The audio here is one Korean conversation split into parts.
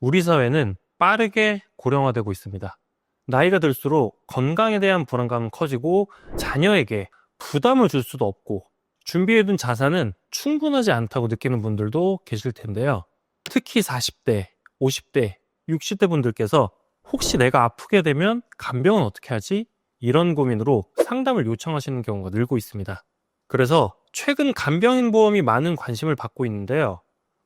우리 사회는 빠르게 고령화되고 있습니다. 나이가 들수록 건강에 대한 불안감은 커지고 자녀에게 부담을 줄 수도 없고 준비해둔 자산은 충분하지 않다고 느끼는 분들도 계실 텐데요. 특히 40대, 50대, 60대 분들께서 혹시 내가 아프게 되면 간병은 어떻게 하지? 이런 고민으로 상담을 요청하시는 경우가 늘고 있습니다. 그래서 최근 간병인 보험이 많은 관심을 받고 있는데요.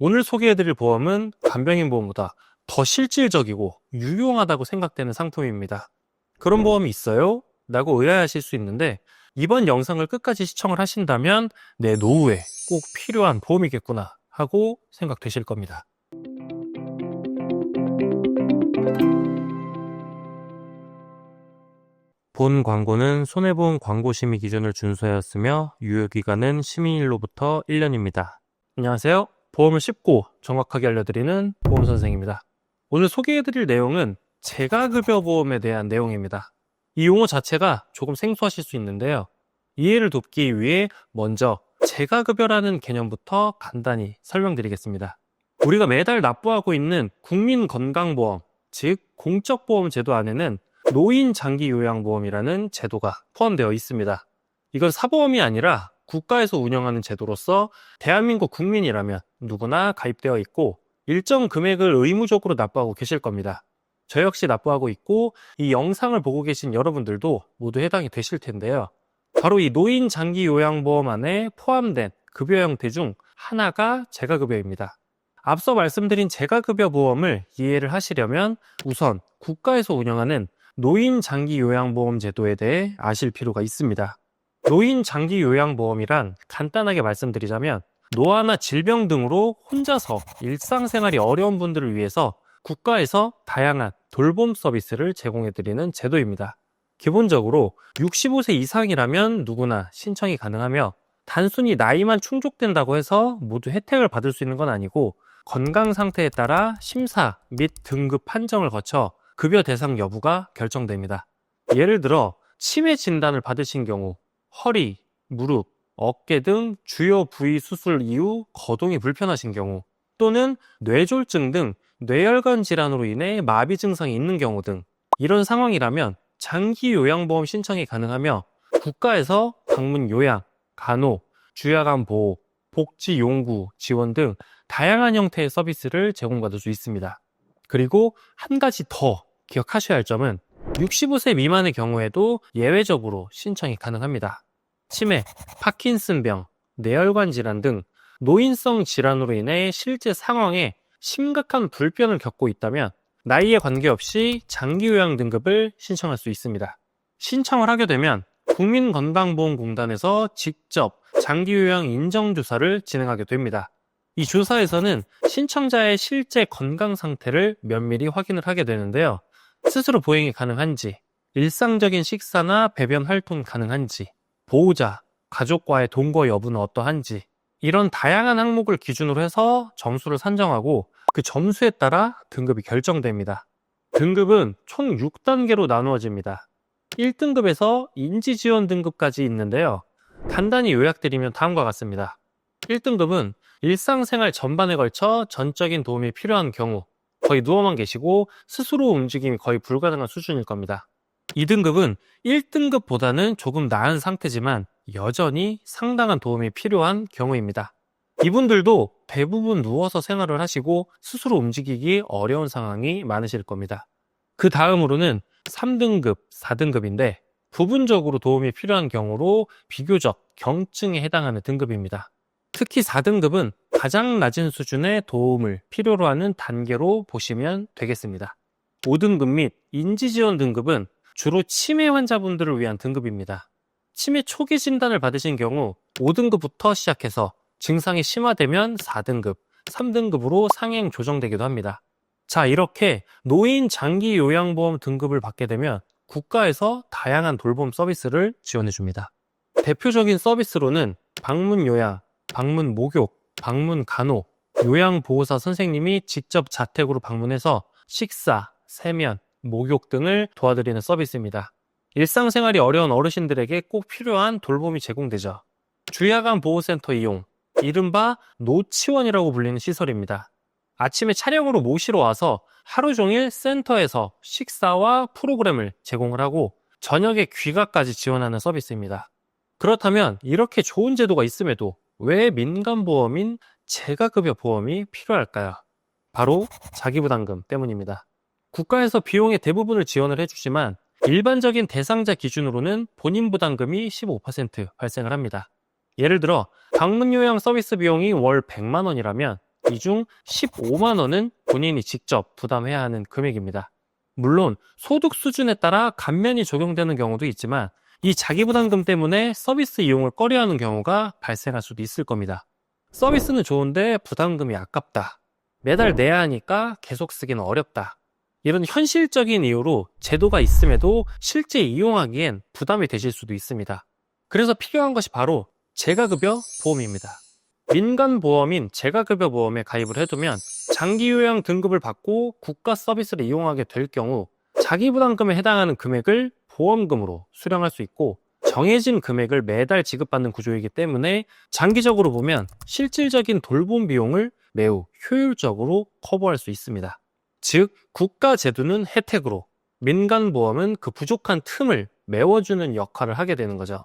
오늘 소개해드릴 보험은 간병인 보험보다 더 실질적이고 유용하다고 생각되는 상품입니다. 그런 보험이 있어요? 라고 의아하실 수 있는데 이번 영상을 끝까지 시청을 하신다면 내 노후에 꼭 필요한 보험이겠구나 하고 생각되실 겁니다. 본 광고는 손해보험 광고심의 기준을 준수하였으며 유효기간은 시민일로부터 1년입니다. 안녕하세요. 보험을 쉽고 정확하게 알려드리는 보험 선생입니다. 오늘 소개해드릴 내용은 재가급여 보험에 대한 내용입니다. 이 용어 자체가 조금 생소하실 수 있는데요. 이해를 돕기 위해 먼저 재가급여라는 개념부터 간단히 설명드리겠습니다. 우리가 매달 납부하고 있는 국민건강보험, 즉 공적보험 제도 안에는 노인 장기 요양보험이라는 제도가 포함되어 있습니다. 이건 사보험이 아니라 국가에서 운영하는 제도로서 대한민국 국민이라면 누구나 가입되어 있고 일정 금액을 의무적으로 납부하고 계실 겁니다. 저 역시 납부하고 있고 이 영상을 보고 계신 여러분들도 모두 해당이 되실 텐데요. 바로 이 노인 장기 요양보험 안에 포함된 급여 형태 중 하나가 재가급여입니다. 앞서 말씀드린 재가급여 보험을 이해를 하시려면 우선 국가에서 운영하는 노인 장기 요양보험 제도에 대해 아실 필요가 있습니다. 노인 장기 요양보험이란 간단하게 말씀드리자면 노화나 질병 등으로 혼자서 일상생활이 어려운 분들을 위해서 국가에서 다양한 돌봄 서비스를 제공해드리는 제도입니다. 기본적으로 65세 이상이라면 누구나 신청이 가능하며 단순히 나이만 충족된다고 해서 모두 혜택을 받을 수 있는 건 아니고 건강 상태에 따라 심사 및 등급 판정을 거쳐 급여 대상 여부가 결정됩니다. 예를 들어 치매 진단을 받으신 경우 허리, 무릎, 어깨 등 주요 부위 수술 이후 거동이 불편하신 경우 또는 뇌졸중 등 뇌혈관 질환으로 인해 마비 증상이 있는 경우 등 이런 상황이라면 장기 요양보험 신청이 가능하며 국가에서 방문 요양, 간호, 주야간 보호, 복지 용구, 지원 등 다양한 형태의 서비스를 제공받을 수 있습니다. 그리고 한 가지 더 기억하셔야 할 점은 65세 미만의 경우에도 예외적으로 신청이 가능합니다. 치매, 파킨슨병, 뇌혈관 질환 등 노인성 질환으로 인해 실제 상황에 심각한 불편을 겪고 있다면 나이에 관계없이 장기요양 등급을 신청할 수 있습니다. 신청을 하게 되면 국민건강보험공단에서 직접 장기요양 인정조사를 진행하게 됩니다. 이 조사에서는 신청자의 실제 건강 상태를 면밀히 확인을 하게 되는데요. 스스로 보행이 가능한지, 일상적인 식사나 배변 활동 가능한지, 보호자, 가족과의 동거 여부는 어떠한지, 이런 다양한 항목을 기준으로 해서 점수를 산정하고 그 점수에 따라 등급이 결정됩니다. 등급은 총 6단계로 나누어집니다. 1등급에서 인지 지원 등급까지 있는데요. 간단히 요약드리면 다음과 같습니다. 1등급은 일상생활 전반에 걸쳐 전적인 도움이 필요한 경우 거의 누워만 계시고 스스로 움직임이 거의 불가능한 수준일 겁니다. 2등급은 1등급보다는 조금 나은 상태지만 여전히 상당한 도움이 필요한 경우입니다. 이분들도 대부분 누워서 생활을 하시고 스스로 움직이기 어려운 상황이 많으실 겁니다. 그 다음으로는 3등급, 4등급인데 부분적으로 도움이 필요한 경우로 비교적 경증에 해당하는 등급입니다. 특히 4등급은 가장 낮은 수준의 도움을 필요로 하는 단계로 보시면 되겠습니다. 5등급 및 인지지원 등급은 주로 치매 환자분들을 위한 등급입니다. 치매 초기 진단을 받으신 경우 5등급부터 시작해서 증상이 심화되면 4등급, 3등급으로 상행 조정되기도 합니다. 자, 이렇게 노인 장기 요양보험 등급을 받게 되면 국가에서 다양한 돌봄 서비스를 지원해 줍니다. 대표적인 서비스로는 방문 요양, 방문 목욕, 방문 간호, 요양보호사 선생님이 직접 자택으로 방문해서 식사, 세면, 목욕 등을 도와드리는 서비스입니다. 일상생활이 어려운 어르신들에게 꼭 필요한 돌봄이 제공되죠. 주야간 보호센터 이용, 이른바 노치원이라고 불리는 시설입니다. 아침에 차량으로 모시러 와서 하루 종일 센터에서 식사와 프로그램을 제공을 하고 저녁에 귀가까지 지원하는 서비스입니다. 그렇다면 이렇게 좋은 제도가 있음에도 왜 민간보험인 재가급여 보험이 필요할까요? 바로 자기부담금 때문입니다. 국가에서 비용의 대부분을 지원을 해주지만 일반적인 대상자 기준으로는 본인 부담금이 15% 발생을 합니다. 예를 들어 방문 요양 서비스 비용이 월 100만 원이라면 이 중 15만 원은 본인이 직접 부담해야 하는 금액입니다. 물론 소득 수준에 따라 감면이 적용되는 경우도 있지만 이 자기부담금 때문에 서비스 이용을 꺼려하는 경우가 발생할 수도 있을 겁니다. 서비스는 좋은데 부담금이 아깝다. 매달 내야 하니까 계속 쓰기는 어렵다. 이런 현실적인 이유로 제도가 있음에도 실제 이용하기엔 부담이 되실 수도 있습니다. 그래서 필요한 것이 바로 재가급여 보험입니다. 민간 보험인 재가급여 보험에 가입을 해두면 장기 요양 등급을 받고 국가 서비스를 이용하게 될 경우 자기 부담금에 해당하는 금액을 보험금으로 수령할 수 있고 정해진 금액을 매달 지급받는 구조이기 때문에 장기적으로 보면 실질적인 돌봄 비용을 매우 효율적으로 커버할 수 있습니다. 즉, 국가 제도는 혜택으로 민간 보험은 그 부족한 틈을 메워주는 역할을 하게 되는 거죠.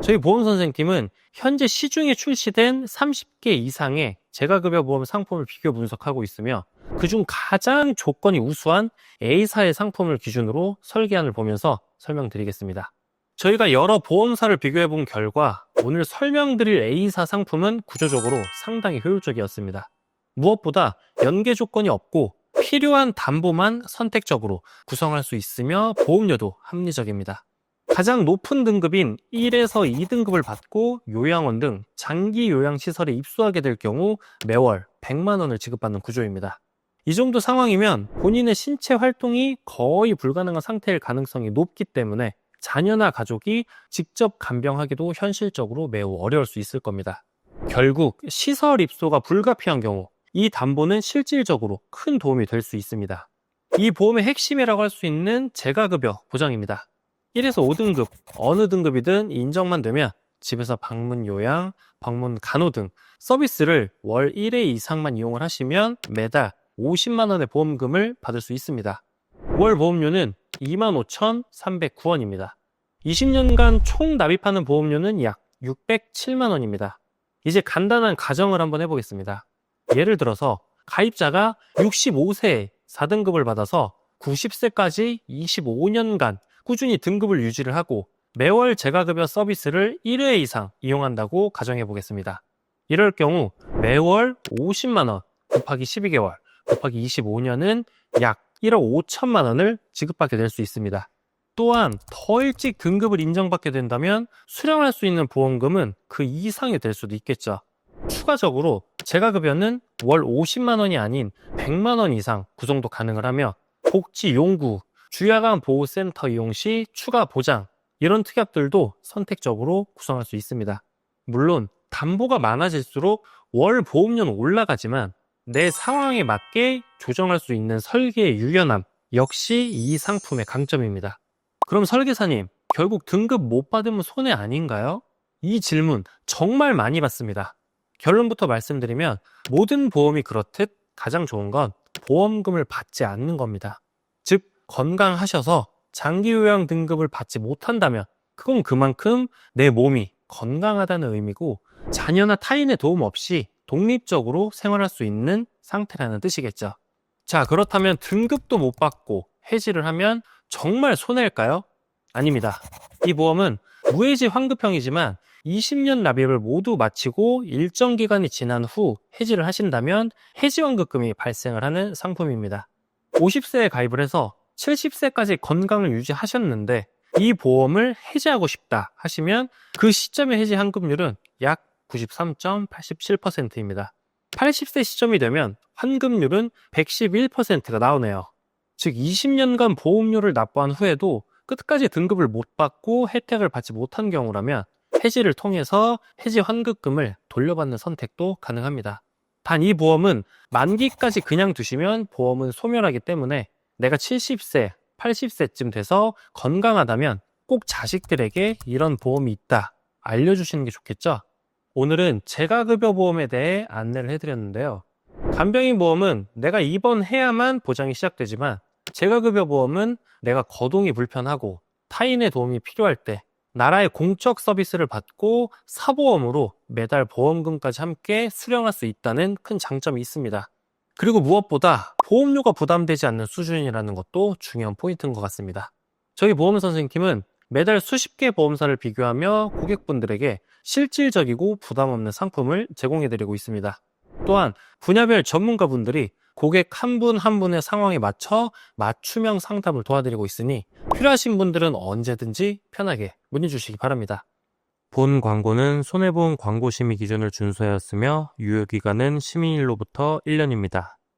저희 보험선생팀은 현재 시중에 출시된 30개 이상의 재가급여 보험 상품을 비교 분석하고 있으며 그중 가장 조건이 우수한 A사의 상품을 기준으로 설계안을 보면서 설명드리겠습니다. 저희가 여러 보험사를 비교해 본 결과 오늘 설명드릴 A사 상품은 구조적으로 상당히 효율적이었습니다. 무엇보다 연계 조건이 없고 필요한 담보만 선택적으로 구성할 수 있으며 보험료도 합리적입니다. 가장 높은 등급인 1에서 2등급을 받고 요양원 등 장기 요양시설에 입소하게 될 경우 매월 100만 원을 지급받는 구조입니다. 이 정도 상황이면 본인의 신체 활동이 거의 불가능한 상태일 가능성이 높기 때문에 자녀나 가족이 직접 간병하기도 현실적으로 매우 어려울 수 있을 겁니다. 결국 시설 입소가 불가피한 경우 이 담보는 실질적으로 큰 도움이 될 수 있습니다. 이 보험의 핵심이라고 할 수 있는 재가급여 보장입니다. 1에서 5등급, 어느 등급이든 인정만 되면 집에서 방문 요양, 방문 간호 등 서비스를 월 1회 이상만 이용을 하시면 매달 50만 원의 보험금을 받을 수 있습니다. 월 보험료는 25,309원입니다. 20년간 총 납입하는 보험료는 약 607만 원입니다. 이제 간단한 가정을 한번 해보겠습니다. 예를 들어서 가입자가 65세에 4등급을 받아서 90세까지 25년간 꾸준히 등급을 유지를 하고 매월 재가급여 서비스를 1회 이상 이용한다고 가정해 보겠습니다. 이럴 경우 매월 50만원 곱하기 12개월 곱하기 25년은 약 1억 5천만 원을 지급받게 될 수 있습니다. 또한 더 일찍 등급을 인정받게 된다면 수령할 수 있는 보험금은 그 이상이 될 수도 있겠죠. 추가적으로 재가급여는 월 50만 원이 아닌 100만 원 이상 구성도 가능을 하며 복지 용구, 주야간 보호센터 이용 시 추가 보장 이런 특약들도 선택적으로 구성할 수 있습니다. 물론 담보가 많아질수록 월 보험료는 올라가지만 내 상황에 맞게 조정할 수 있는 설계의 유연함 역시 이 상품의 강점입니다. 그럼 설계사님, 결국 등급 못 받으면 손해 아닌가요? 이 질문 정말 많이 받습니다. 결론부터 말씀드리면 모든 보험이 그렇듯 가장 좋은 건 보험금을 받지 않는 겁니다. 즉, 건강하셔서 장기요양 등급을 받지 못한다면 그건 그만큼 내 몸이 건강하다는 의미고 자녀나 타인의 도움 없이 독립적으로 생활할 수 있는 상태라는 뜻이겠죠. 자, 그렇다면 등급도 못 받고 해지를 하면 정말 손해일까요? 아닙니다. 이 보험은 무해지 환급형이지만 20년 납입을 모두 마치고 일정 기간이 지난 후 해지를 하신다면 해지 환급금이 발생을 하는 상품입니다. 50세에 가입을 해서 70세까지 건강을 유지하셨는데 이 보험을 해지하고 싶다 하시면 그 시점의 해지 환급률은 약 93.87%입니다. 80세 시점이 되면 환급률은 111%가 나오네요. 즉 20년간 보험료를 납부한 후에도 끝까지 등급을 못 받고 혜택을 받지 못한 경우라면 해지를 통해서 해지 환급금을 돌려받는 선택도 가능합니다. 단 이 보험은 만기까지 그냥 두시면 보험은 소멸하기 때문에 내가 70세, 80세쯤 돼서 건강하다면 꼭 자식들에게 이런 보험이 있다 알려주시는 게 좋겠죠? 오늘은 재가급여 보험에 대해 안내를 해드렸는데요. 간병인 보험은 내가 입원해야만 보장이 시작되지만 재가급여 보험은 내가 거동이 불편하고 타인의 도움이 필요할 때 나라의 공적 서비스를 받고 사보험으로 매달 보험금까지 함께 수령할 수 있다는 큰 장점이 있습니다. 그리고 무엇보다 보험료가 부담되지 않는 수준이라는 것도 중요한 포인트인 것 같습니다. 저희 보험 선생님팀은 매달 수십 개 보험사를 비교하며 고객분들에게 실질적이고 부담 없는 상품을 제공해드리고 있습니다. 또한 분야별 전문가분들이 고객 한분한 분의 상황에 맞춰 맞춤형 상담을 도와드리고 있으니 필요하신 분들은 언제든지 편하게 문의 주시기 바랍니다. 본 광고는 손해보험 광고 심의 기준을 준수하였으며 유효 기간은 심의일로부터 1년입니다.